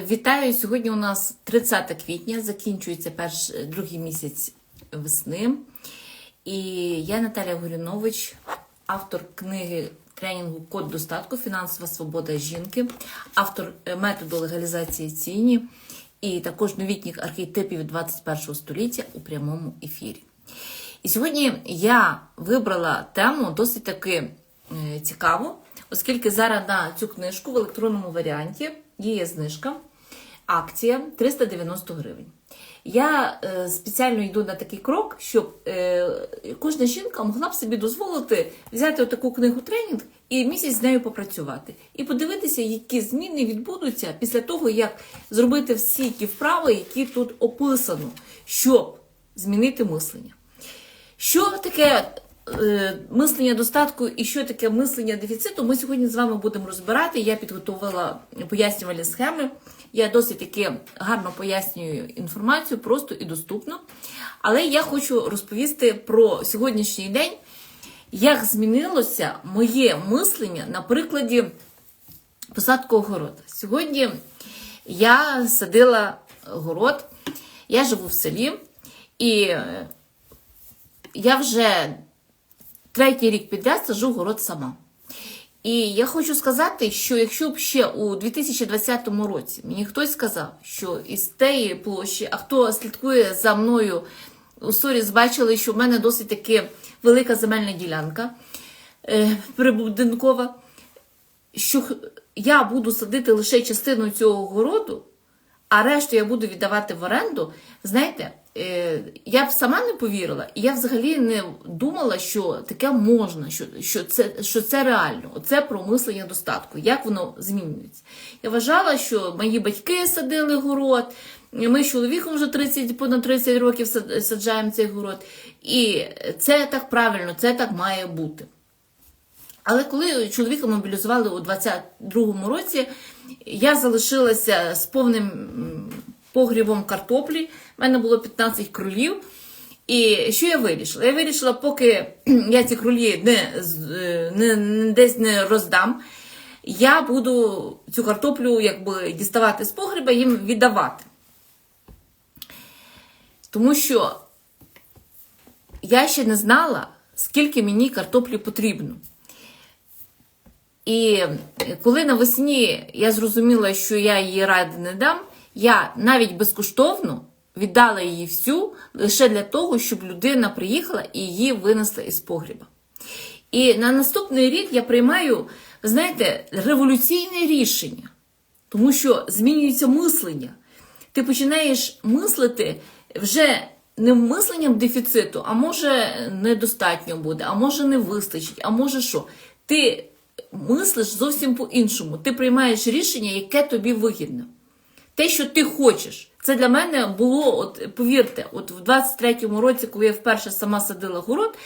Вітаю! Сьогодні у нас 30 квітня, закінчується перш, другий місяць весни. І я Наталя Горюнович, автор книги тренінгу Код достатку, фінансова свобода жінки, автор е, методу легалізації ціні і також новітніх архетипів 21 століття у прямому ефірі. І сьогодні я вибрала тему досить таки е, цікаву, оскільки зараз на цю книжку в електронному варіанті є знижка, акція 390 гривень. Я е, спеціально йду на такий крок, щоб е, кожна жінка могла б собі дозволити взяти таку книгу тренінг і місяць з нею попрацювати. І подивитися, які зміни відбудуться після того, як зробити всі ті вправи, які тут описано, щоб змінити мислення. Що таке мислення достатку і що таке мислення дефіциту, ми сьогодні з вами будемо розбирати. Я підготувала пояснювальні схеми. Я досить таки гарно пояснюю інформацію, просто і доступно. Але я хочу розповісти про сьогоднішній день, як змінилося моє мислення на прикладі посадку огорода. Сьогодні я садила город, я живу в селі, і е, я вже третій рік підряд сажу город сама. І я хочу сказати, що якщо б ще у 2020 році мені хтось сказав, що із тієї площі, а хто слідкує за мною у сторіс, бачили, що в мене досить таки велика земельна ділянка е, прибудинкова, що я буду садити лише частину цього городу, а решту я буду віддавати в оренду, знаєте, я б сама не повірила, і я взагалі не думала, що таке можна, що, що, це, що це реально. Оце про мислення достатку, як воно змінюється. Я вважала, що мої батьки садили город, ми з чоловіком вже 30, понад 30 років саджаємо цей город. І це так правильно, це так має бути. Але коли чоловіка мобілізували у 22-му році, я залишилася з повним погрібом картоплі. У мене було 15 кролів. І що я вирішила? Я вирішила, поки я ці кролі не, е, не, не десь не роздам, я буду цю картоплю якби діставати з погреба і їм віддавати. Тому що я ще не знала, скільки мені картоплі потрібно. І коли навесні я зрозуміла, що я її ради не дам, я навіть безкоштовно віддала її всю лише для того, щоб людина приїхала і її винесла із погріба. І на наступний рік я приймаю, знаєте, революційне рішення, тому що змінюється мислення. Ти починаєш мислити вже не мисленням дефіциту, а може недостатньо буде, а може не вистачить, а може що. Ти мислиш зовсім по-іншому. Ти приймаєш рішення, яке тобі вигідне. Те, що ти хочеш. Це для мене було, от повірте, от в 23-му році, коли я вперше сама садила город,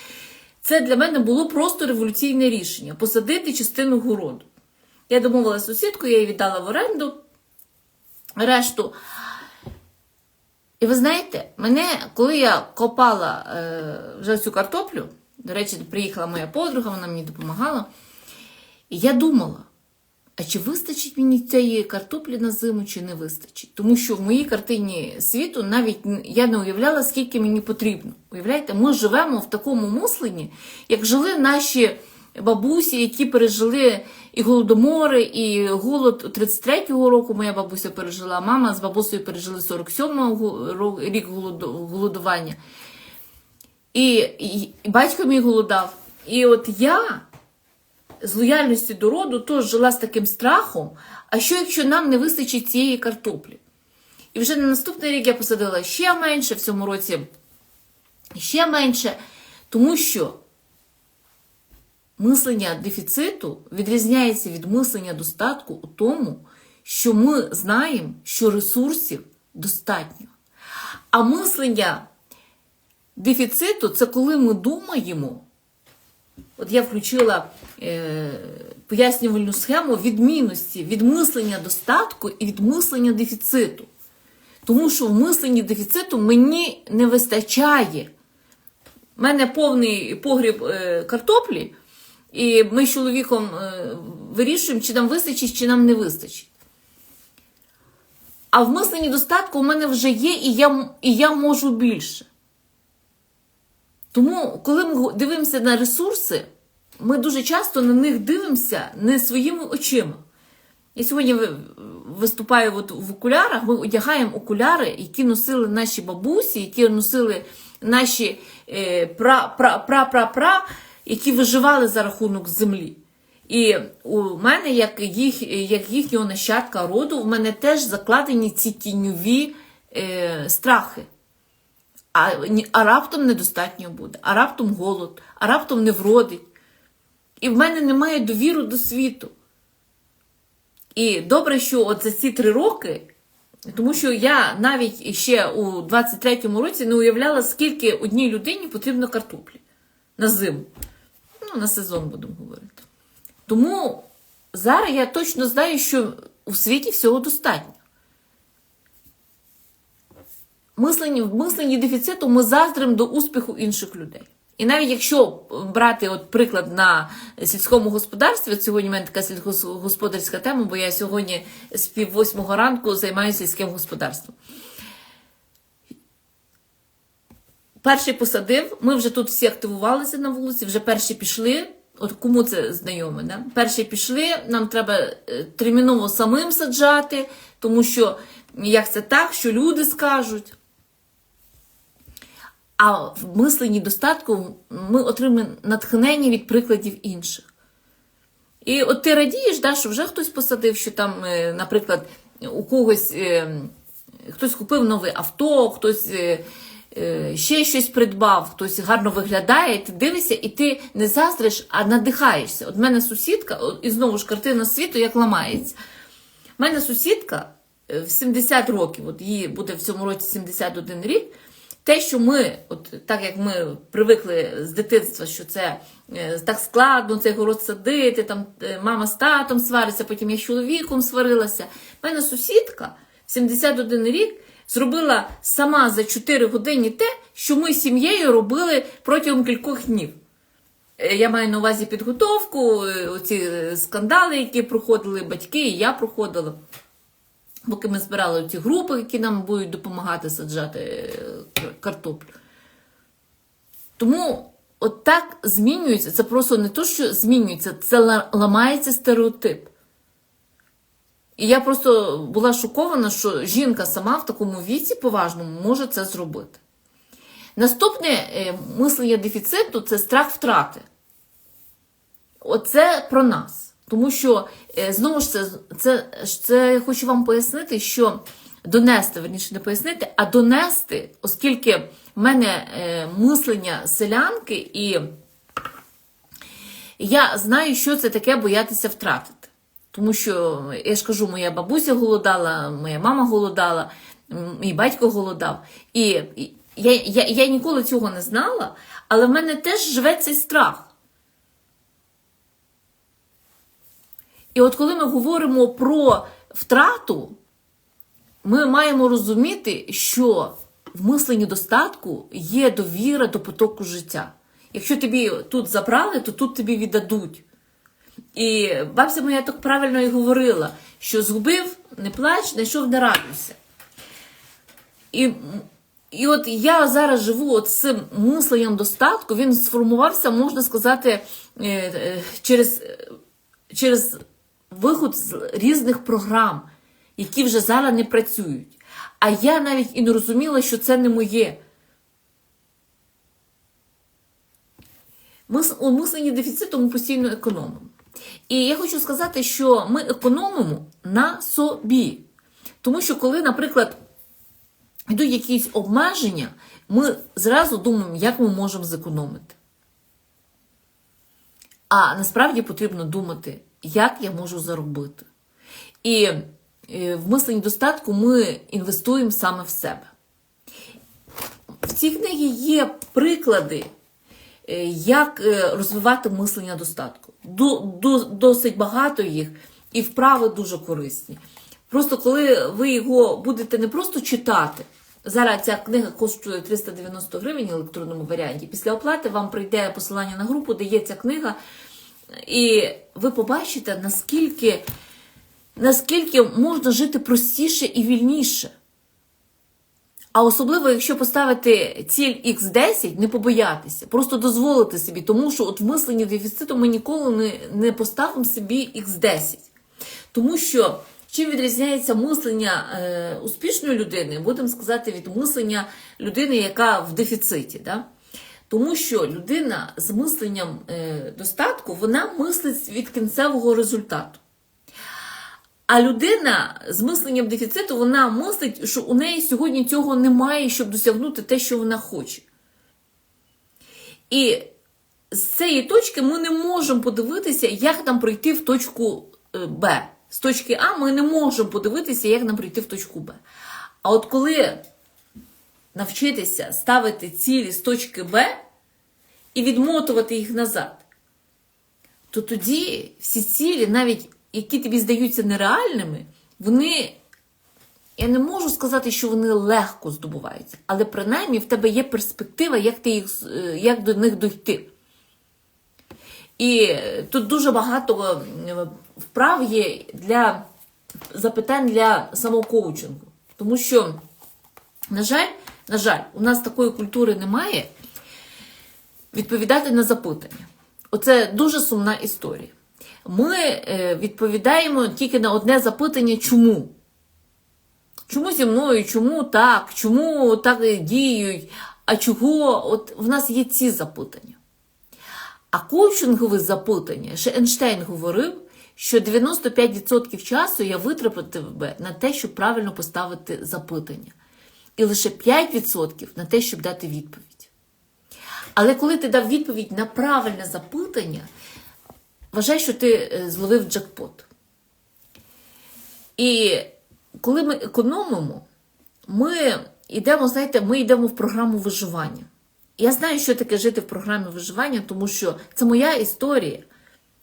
це для мене було просто революційне рішення посадити частину городу. Я домовилася з сусідкою, я її віддала в оренду решту. І ви знаєте, мене, коли я копала е, вже цю картоплю, до речі, приїхала моя подруга, вона мені допомагала. І я думала, а чи вистачить мені цієї картоплі на зиму, чи не вистачить? Тому що в моїй картині світу навіть я не уявляла, скільки мені потрібно. Уявляєте, ми живемо в такому мисленні, як жили наші бабусі, які пережили і голодомори, і голод 33-го року моя бабуся пережила, мама з бабусею пережили 47-го рік голодування. І, і, і батько мій голодав. І от я з лояльності до роду теж жила з таким страхом. А що, якщо нам не вистачить цієї картоплі? І вже на наступний рік я посадила ще менше, в цьому році ще менше, тому що мислення дефіциту відрізняється від мислення достатку у тому, що ми знаємо, що ресурсів достатньо. А мислення дефіциту це коли ми думаємо. От я включила е, пояснювальну схему відмінності від мислення достатку і від мислення дефіциту. Тому що в мисленні дефіциту мені не вистачає. У мене повний погріб е, картоплі, і ми з чоловіком е, вирішуємо, чи нам вистачить, чи нам не вистачить. А в мисленні достатку у мене вже є, і я, і я можу більше. Тому, коли ми дивимося на ресурси, ми дуже часто на них дивимося не своїми очима. Я сьогодні виступаю от в окулярах, ми одягаємо окуляри, які носили наші бабусі, які носили наші е, пра, пра, пра, пра, пра, які виживали за рахунок землі. І у мене, як, їх, як їхнього нащадка роду, в мене теж закладені ці тіньові е, страхи. А, а раптом недостатньо буде, а раптом голод, а раптом не вродить. І в мене немає довіри до світу. І добре, що от за ці три роки, тому що я навіть ще у 23-му році не уявляла, скільки одній людині потрібно картоплі на зиму. Ну, на сезон будемо говорити. Тому зараз я точно знаю, що у світі всього достатньо. Мислені, в мисленні дефіциту ми заздримо до успіху інших людей. І навіть якщо брати от приклад на сільському господарстві, от сьогодні в мене така сільськогосподарська тема, бо я сьогодні з пів восьмого ранку займаюся сільським господарством. Перший посадив, ми вже тут всі активувалися на вулиці, вже перші пішли. От кому це знайоме, да? Перші пішли, нам треба е, терміново самим саджати, тому що як це так, що люди скажуть. А в мисленні достатку ми отримуємо натхнення від прикладів інших. І от ти радієш, да, що вже хтось посадив, що там, е, наприклад, у когось е, хтось купив нове авто, хтось е, ще щось придбав, хтось гарно виглядає, ти дивишся, і ти не заздриш, а надихаєшся. От в мене сусідка, і знову ж картина світу, як ламається. У мене сусідка в 70 років, от їй буде в цьому році 71 рік. Те, що ми, от так як ми привикли з дитинства, що це е, так складно, цей город садити, там е, мама з татом свариться, потім я з чоловіком сварилася. У мене сусідка 71 рік зробила сама за 4 години те, що ми з сім'єю робили протягом кількох днів. Е, Я маю на увазі підготовку, оці скандали, які проходили батьки, і я проходила. Поки ми збирали ці групи, які нам будуть допомагати саджати е, картоплю. Тому от так змінюється. Це просто не то, що змінюється, це ламається стереотип. І я просто була шокована, що жінка сама в такому віці поважному може це зробити. Наступне е, мислення дефіциту це страх втрати. Оце про нас. Тому що, знову ж це, це, це я хочу вам пояснити, що донести, верніше не пояснити, а донести, оскільки в мене е, мислення селянки, і я знаю, що це таке боятися втратити. Тому що, я ж кажу, моя бабуся голодала, моя мама голодала, мій батько голодав. І я, я, я ніколи цього не знала, але в мене теж живе цей страх. І от коли ми говоримо про втрату, ми маємо розуміти, що в мисленні достатку є довіра до потоку життя. Якщо тобі тут забрали, то тут тобі віддадуть. І бабця моя так правильно і говорила, що згубив, не плач, знайшов, не радуйся. І, і от я зараз живу от цим мисленням достатку, він сформувався, можна сказати, е, е, через, через виход з різних програм, які вже зараз не працюють. А я навіть і не розуміла, що це не моє. Ми мисленні дефіциту ми постійно економимо. І я хочу сказати, що ми економимо на собі. Тому що, коли, наприклад, йдуть якісь обмеження, ми зразу думаємо, як ми можемо зекономити. А насправді потрібно думати, як я можу заробити. І е, в мисленні достатку ми інвестуємо саме в себе. В цій книгі є приклади, е, як е, розвивати мислення достатку. Досить багато їх, і вправи дуже корисні. Просто коли ви його будете не просто читати, зараз ця книга коштує 390 гривень в електронному варіанті. Після оплати вам прийде посилання на групу, де є ця книга, і ви побачите, наскільки наскільки можна жити простіше і вільніше. А особливо, якщо поставити ціль X10, не побоятися, просто дозволити собі, тому що от в мисленні дефіциту ми ніколи не, не поставимо собі X10. Тому що чим відрізняється мислення е, успішної людини, будемо сказати, від мислення людини, яка в дефіциті. Да? Тому що людина з мисленням е, достатку, вона мислить від кінцевого результату. А людина з мисленням дефіциту, вона мислить, що у неї сьогодні цього немає, щоб досягнути те, що вона хоче. І з цієї точки ми не можемо подивитися, як нам пройти в точку е, Б. З точки А ми не можемо подивитися, як нам прийти в точку Б. А от коли навчитися ставити цілі з точки Б і відмотувати їх назад, то тоді всі цілі, навіть які тобі здаються нереальними, вони, я не можу сказати, що вони легко здобуваються, але принаймні в тебе є перспектива, як, ти їх, е, як до них дойти. І тут дуже багато е, вправ є для запитань для самокоучингу. Тому що, на жаль, на жаль, у нас такої культури немає відповідати на запитання. Оце дуже сумна історія. Ми е, відповідаємо тільки на одне запитання, чому? Чому зі мною, чому так, чому так діють, а чого? От в нас є ці запитання. А коучингові запитання, ще Ейнштейн говорив, що 95% часу я витратив би на те, щоб правильно поставити запитання. І лише 5% на те, щоб дати відповідь. Але коли ти дав відповідь на правильне запитання, вважай, що ти е, зловив джекпот. І коли ми економимо, ми йдемо, знаєте, ми йдемо в програму виживання. Я знаю, що таке жити в програмі виживання, тому що це моя історія.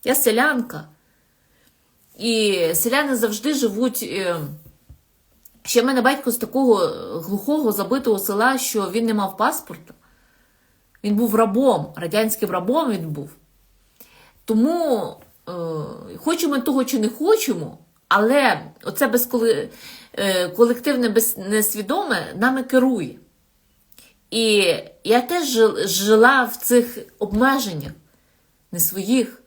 Я селянка. І селяни завжди живуть. Е, Ще в мене батько з такого глухого, забитого села, що він не мав паспорта. Він був рабом, радянським рабом він був. Тому, е, хочемо того чи не хочемо, але оце безколи, е, колективне без, несвідоме нами керує. І я теж жила в цих обмеженнях, не своїх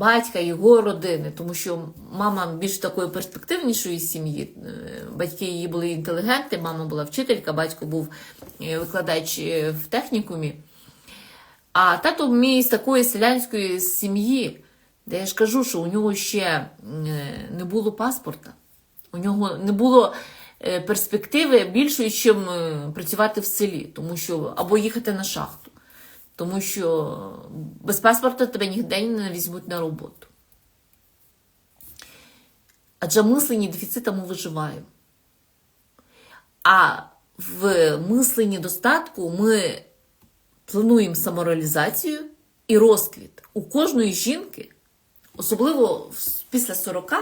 батька, його родини, тому що мама більш такої перспективнішої сім'ї. Е, Батьки її були інтелігенти, мама була вчителька, батько був е, викладач е, в технікумі. А тато мій з такої селянської сім'ї, де я ж кажу, що у нього ще не було паспорта, у нього не було перспективи більшої, ніж працювати в селі, тому що або їхати на шахту, тому що без паспорта тебе ніде не візьмуть на роботу. Адже мислені дефіцита виживаємо. А в мисленні достатку ми плануємо самореалізацію і розквіт. У кожної жінки, особливо після 40,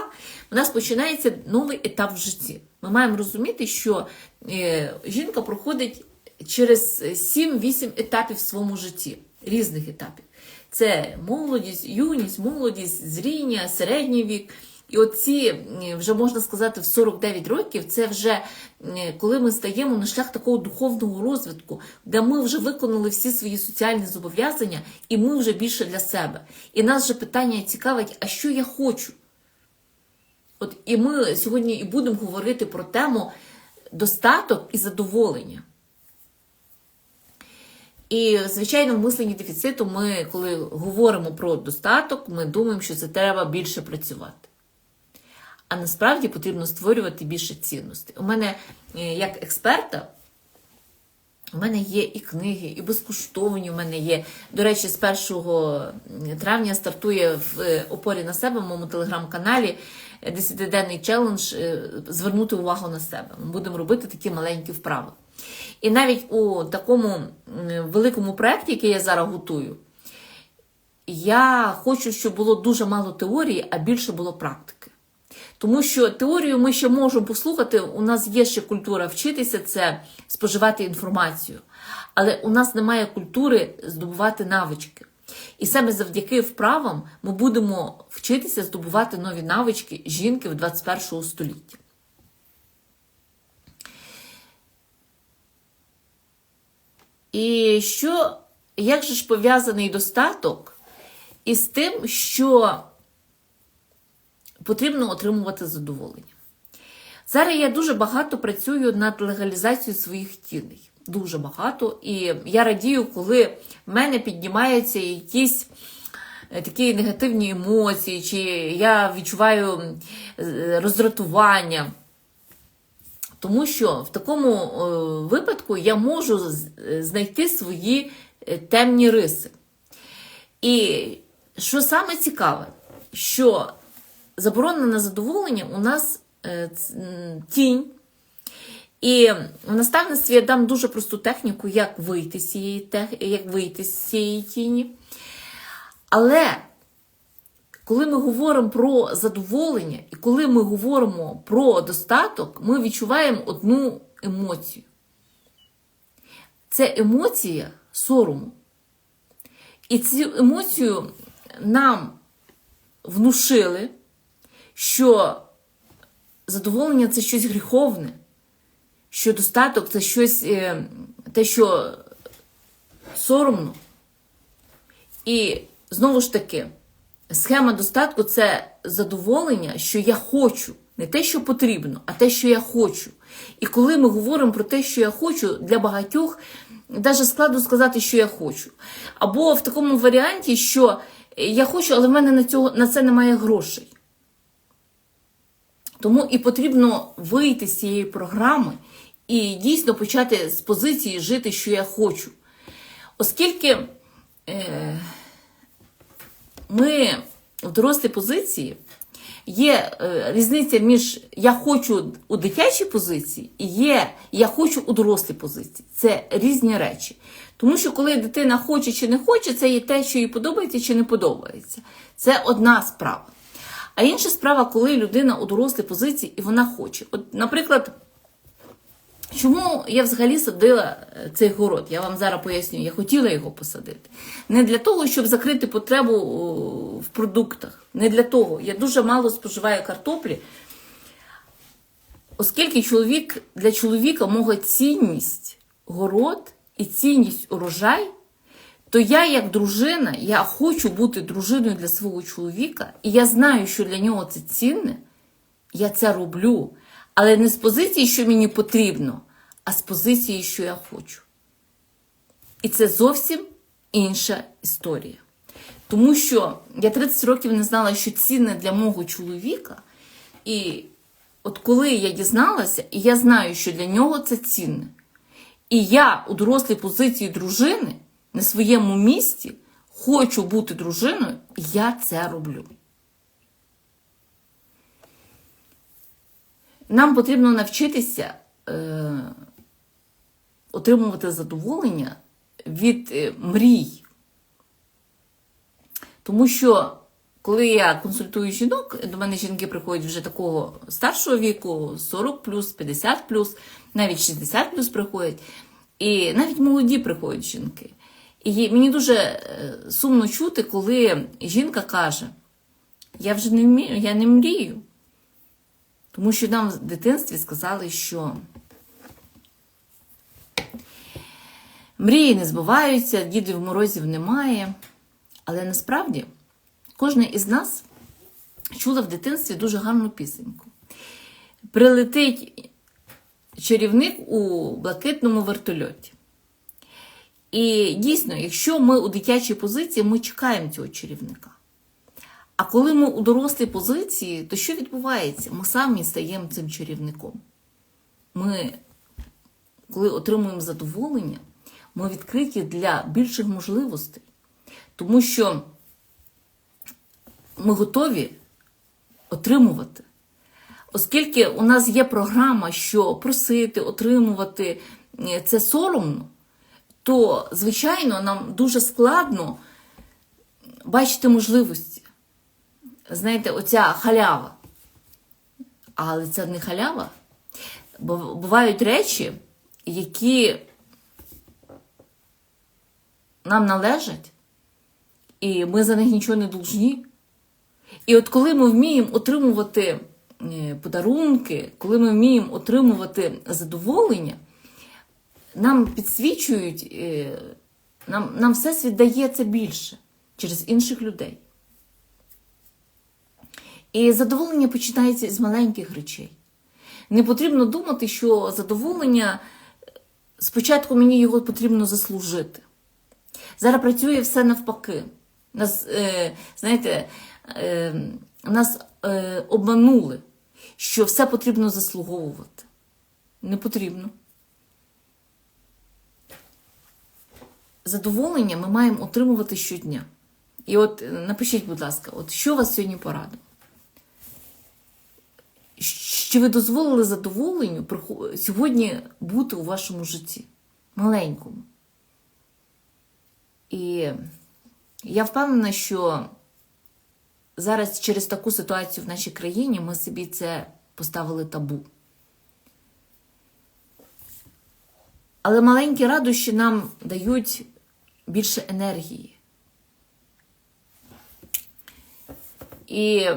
у нас починається новий етап в житті. Ми маємо розуміти, що е, жінка проходить через 7-8 етапів в своєму житті, різних етапів. Це молодість, юність, молодість, зріння, середній вік. І оці, е, вже можна сказати, в 49 років це вже е, коли ми стаємо на шлях такого духовного розвитку, де ми вже виконали всі свої соціальні зобов'язання, і ми вже більше для себе. І нас вже питання цікавить, а що я хочу? От і ми сьогодні і будемо говорити про тему достаток і задоволення. І, звичайно, в мисленні дефіциту ми, коли говоримо про достаток, ми думаємо, що це треба більше працювати. А насправді потрібно створювати більше цінностей. У мене, е, як експерта, у мене є і книги, і безкоштовні у мене є. До речі, з 1 травня стартує в е, опорі на себе в моєму телеграм-каналі 10-денний челендж е, звернути увагу на себе. Ми будемо робити такі маленькі вправи. І навіть у такому великому проєкті, який я зараз готую, я хочу, щоб було дуже мало теорії, а більше було практики. Тому що теорію ми ще можемо послухати, у нас є ще культура вчитися, це споживати інформацію. Але у нас немає культури здобувати навички. І саме завдяки вправам ми будемо вчитися здобувати нові навички жінки в 21 столітті. І що, як же ж пов'язаний достаток із тим, що потрібно отримувати задоволення? Зараз я дуже багато працюю над легалізацією своїх тілей. Дуже багато. І я радію, коли в мене піднімаються якісь е, такі негативні емоції, чи я відчуваю е, роздратування. Тому що в такому е, випадку я можу е, знайти свої е, темні риси. І що саме цікаве, що заборона на задоволення у нас тінь. І в наставництві я дам дуже просту техніку, як вийти з цієї, як вийти з цієї тіні. Але коли ми говоримо про задоволення і коли ми говоримо про достаток, ми відчуваємо одну емоцію. Це емоція сорому. І цю емоцію нам внушили, що задоволення це щось гріховне, що достаток це щось е, те, що соромно. І знову ж таки, схема достатку це задоволення, що я хочу. Не те, що потрібно, а те, що я хочу. І коли ми говоримо про те, що я хочу, для багатьох навіть складно сказати, що я хочу. Або в такому варіанті, що я хочу, але в мене на, цього, на це немає грошей. Тому і потрібно вийти з цієї програми і дійсно почати з позиції жити, що я хочу. Оскільки е, ми в дорослій позиції є е, різниця між я хочу у дитячій позиції і є я хочу у дорослій позиції. Це різні речі. Тому що коли дитина хоче чи не хоче, це є те, що їй подобається чи не подобається. Це одна справа. А інша справа, коли людина у дорослій позиції і вона хоче. От, наприклад, чому я взагалі садила е, цей город? Я вам зараз поясню, я хотіла його посадити. Не для того, щоб закрити потребу в продуктах. Не для того. Я дуже мало споживаю картоплі. Оскільки чоловік для чоловіка мого цінність город і цінність урожай, то я, як дружина, я хочу бути дружиною для свого чоловіка, і я знаю, що для нього це цінне, я це роблю. Але не з позиції, що мені потрібно, а з позиції, що я хочу. І це зовсім інша історія. Тому що я 30 років не знала, що цінне для мого чоловіка. І от коли я дізналася, і я знаю, що для нього це цінне. І я у дорослій позиції дружини на своєму місці хочу бути дружиною, і я це роблю. Нам потрібно навчитися е, отримувати задоволення від е, мрій. Тому що, коли я консультую жінок, до мене жінки приходять вже такого старшого віку, 40 50 навіть 60 приходять. І навіть молоді приходять жінки. І мені дуже е, сумно чути, коли жінка каже: Я вже не вмію, я не мрію. Тому що нам в дитинстві сказали, що мрії не збуваються, дідів морозів немає. Але насправді кожна із нас чула в дитинстві дуже гарну пісеньку. Прилетить чарівник у блакитному вертольоті. І дійсно, якщо ми у дитячій позиції, ми чекаємо цього чарівника. А коли ми у дорослій позиції, то що відбувається? Ми самі стаємо цим чарівником. Ми, коли отримуємо задоволення, ми відкриті для більших можливостей. Тому що ми готові отримувати. Оскільки у нас є програма, що просити, отримувати е, це соромно, то, звичайно, нам дуже складно бачити можливості. Знаєте, оця халява. Але це не халява. Бо бувають речі, які нам належать, і ми за них нічого не должні. І от коли ми вміємо отримувати е, подарунки, коли ми вміємо отримувати задоволення, нам підсвічують, е, нам, нам всесвіт дає це більше через інших людей. І задоволення починається з маленьких речей. Не потрібно думати, що задоволення спочатку мені його потрібно заслужити. Зараз працює все навпаки. Нас, е, знаєте, е, нас е, обманули, що все потрібно заслуговувати. Не потрібно. Задоволення ми маємо отримувати щодня. І от е, напишіть, будь ласка, от що вас сьогодні порадило? Чи ви дозволили задоволенню сьогодні бути у вашому житті? Маленькому. І я впевнена, що зараз через таку ситуацію в нашій країні ми собі це поставили табу. Але маленькі радощі нам дають більше енергії. І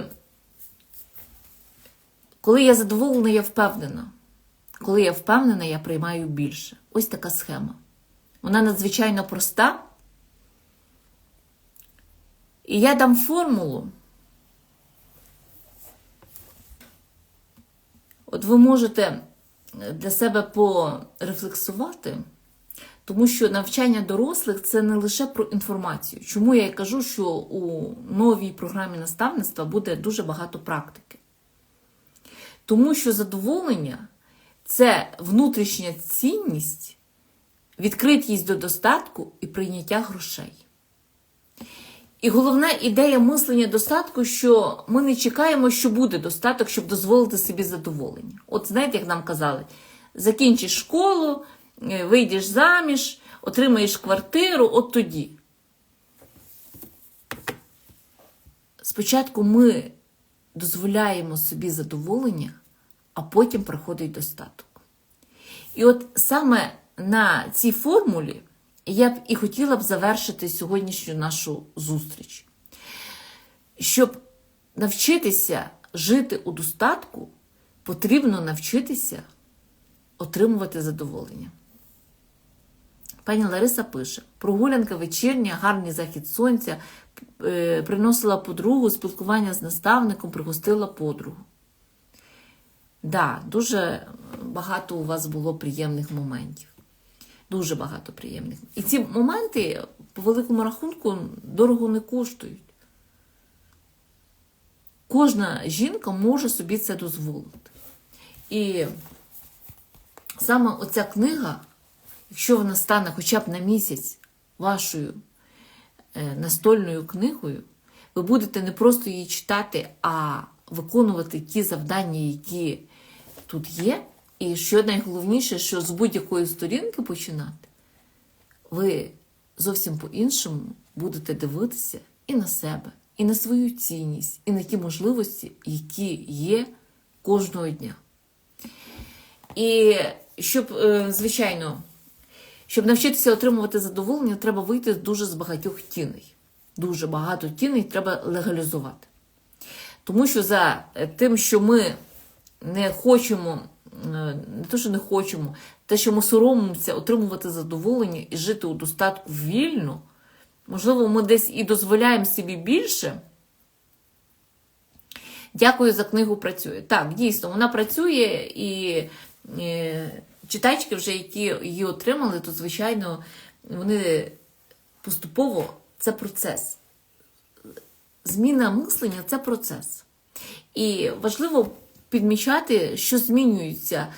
коли я задоволена, я впевнена. Коли я впевнена, я приймаю більше. Ось така схема. Вона надзвичайно проста. І я дам формулу. От ви можете для себе порефлексувати, тому що навчання дорослих це не лише про інформацію. Чому я і кажу, що у новій програмі наставництва буде дуже багато практики. Тому що задоволення це внутрішня цінність, відкритість до достатку і прийняття грошей. І головна ідея мислення достатку, що ми не чекаємо, що буде достаток, щоб дозволити собі задоволення. От знаєте, як нам казали, закінчиш школу, е, вийдеш заміж, отримаєш квартиру, от тоді. Спочатку ми дозволяємо собі задоволення, а потім приходить достаток. І от саме на цій формулі я б і хотіла б завершити сьогоднішню нашу зустріч. Щоб навчитися жити у достатку, потрібно навчитися отримувати задоволення. Пані Лариса пише: прогулянка вечірня, гарний захід сонця, приносила подругу, спілкування з наставником, пригостила подругу. Да, дуже багато у вас було приємних моментів. Дуже багато приємних. І ці моменти, по великому рахунку, дорого не коштують. Кожна жінка може собі це дозволити. І саме оця книга, якщо вона стане хоча б на місяць вашою е, настольною книгою, ви будете не просто її читати, а виконувати ті завдання, які тут є. І що найголовніше, що з будь-якої сторінки починати, ви зовсім по-іншому будете дивитися і на себе, і на свою цінність, і на ті можливості, які є кожного дня. І щоб, е, звичайно, щоб навчитися отримувати задоволення, треба вийти дуже з багатьох тіней. Дуже багато тіней треба легалізувати. Тому що за тим, що ми не хочемо, е, не те, що не хочемо, те, що ми соромимося отримувати задоволення і жити у достатку вільно, можливо, ми десь і дозволяємо собі більше. Дякую за книгу працює. Так, дійсно, вона працює і е, читачки, вже, які її отримали, то, звичайно, вони поступово це процес. Зміна мислення це процес. І важливо підмічати, що змінюється,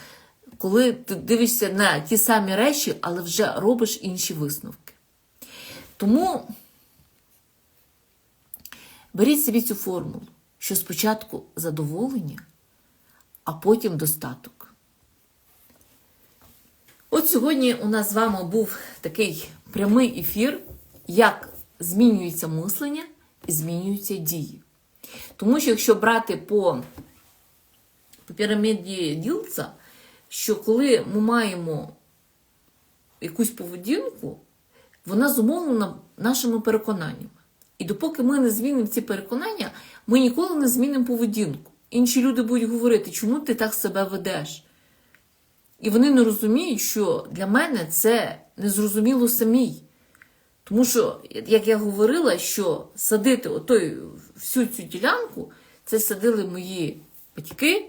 коли ти дивишся на ті самі речі, але вже робиш інші висновки. Тому беріть собі цю формулу, що спочатку задоволення, а потім достаток. От сьогодні у нас з вами був такий прямий ефір, як змінюється мислення і змінюються дії. Тому що якщо брати по, по піраміді Ділца, що коли ми маємо якусь поведінку, вона зумовлена нашими переконаннями. І допоки ми не змінимо ці переконання, ми ніколи не змінимо поведінку. Інші люди будуть говорити, чому ти так себе ведеш? І вони не розуміють, що для мене це незрозуміло самій. Тому що, як я говорила, що садити отой, всю цю ділянку, це садили мої батьки,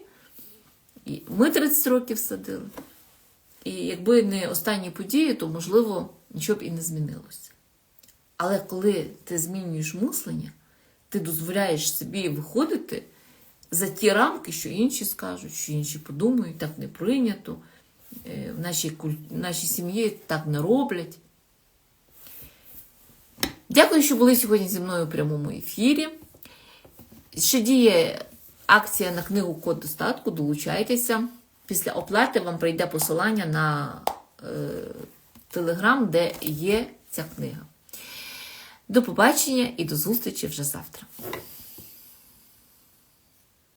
і ми 30 років садили. І якби не останні події, то, можливо, нічого б і не змінилося. Але коли ти змінюєш мислення, ти дозволяєш собі виходити за ті рамки, що інші скажуть, що інші подумають, так не прийнято, в нашій, в нашій сім'ї так не роблять. Дякую, що були сьогодні зі мною у прямому ефірі. Ще діє акція на книгу Код достатку. Долучайтеся. Після оплати вам прийде посилання на е, телеграм, де є ця книга. До побачення і до зустрічі вже завтра.